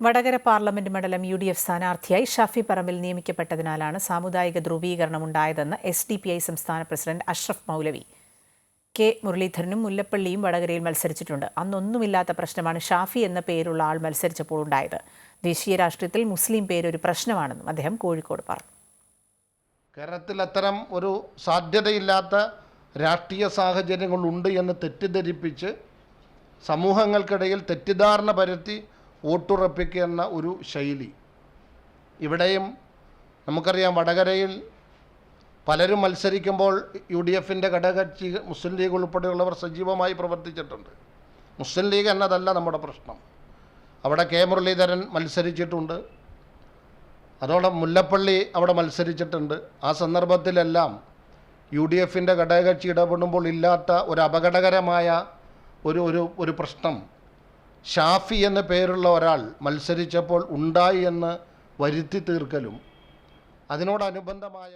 Vadakara parliament മണ്ഡലം U D F സ്ഥാനാർത്ഥിയായി ഷാഫി പറമ്പിൽ നിയമിക്കപ്പെട്ടതിനാലാണ് സാമുദായിക ധ്രുവീകരണം ഉണ്ടായതെന്ന് എസ് ഡി പി ഐ സംസ്ഥാന പ്രസിഡന്റ് അഷ്റഫ് മൗലവി. കെ മുരളീധരനും മുല്ലപ്പള്ളിയും വടകരയിൽ മത്സരിച്ചിട്ടുണ്ട്. അന്നൊന്നുമില്ലാത്ത പ്രശ്നമാണ് ഷാഫി എന്ന പേരുള്ള ആൾ മത്സരിച്ചപ്പോൾ ഉണ്ടായത്. ദേശീയ രാഷ്ട്രീയത്തിൽ മുസ്ലിം പേരൊരു പ്രശ്നമാണെന്നും അദ്ദേഹം കോഴിക്കോട് പറഞ്ഞു. കേരളത്തിൽ അത്തരം ഒരു സാധ്യതയില്ലാത്ത രാഷ്ട്രീയ സാഹചര്യങ്ങളുണ്ട് എന്ന് തെറ്റിദ്ധരിപ്പിച്ച് സമൂഹങ്ങൾക്കിടയിൽ തെറ്റിദ്ധാരണ പരത്തി വോട്ടുറപ്പിക്കുന്ന ഒരു ശൈലി. ഇവിടെയും നമുക്കറിയാം വടകരയിൽ പലരും മത്സരിക്കുമ്പോൾ യു ഡി എഫിന്റെ ഘടകകക്ഷി മുസ്ലിം ലീഗ് ഉൾപ്പെടെയുള്ളവർ സജീവമായി പ്രവർത്തിച്ചിട്ടുണ്ട്. മുസ്ലിം ലീഗ് എന്നതല്ല നമ്മുടെ പ്രശ്നം. അവിടെ കെ മുരളീധരൻ മത്സരിച്ചിട്ടുണ്ട്. അതോടെ മുല്ലപ്പള്ളി അവിടെ മത്സരിച്ചിട്ടുണ്ട്. ആ സന്ദർഭത്തിലെല്ലാം യു ഡി എഫിന്റെ ഘടകകക്ഷി ഇടപെടുമ്പോൾ ഇല്ലാത്ത ഒരു അപകടകരമായ ഒരു ഒരു പ്രശ്നം ഷാഫി എന്ന പേരുള്ള ഒരാൾ മത്സരിച്ചപ്പോൾ ഉണ്ടായി എന്ന് വരുത്തി തീർക്കലും. അതിനോടനുബന്ധമായ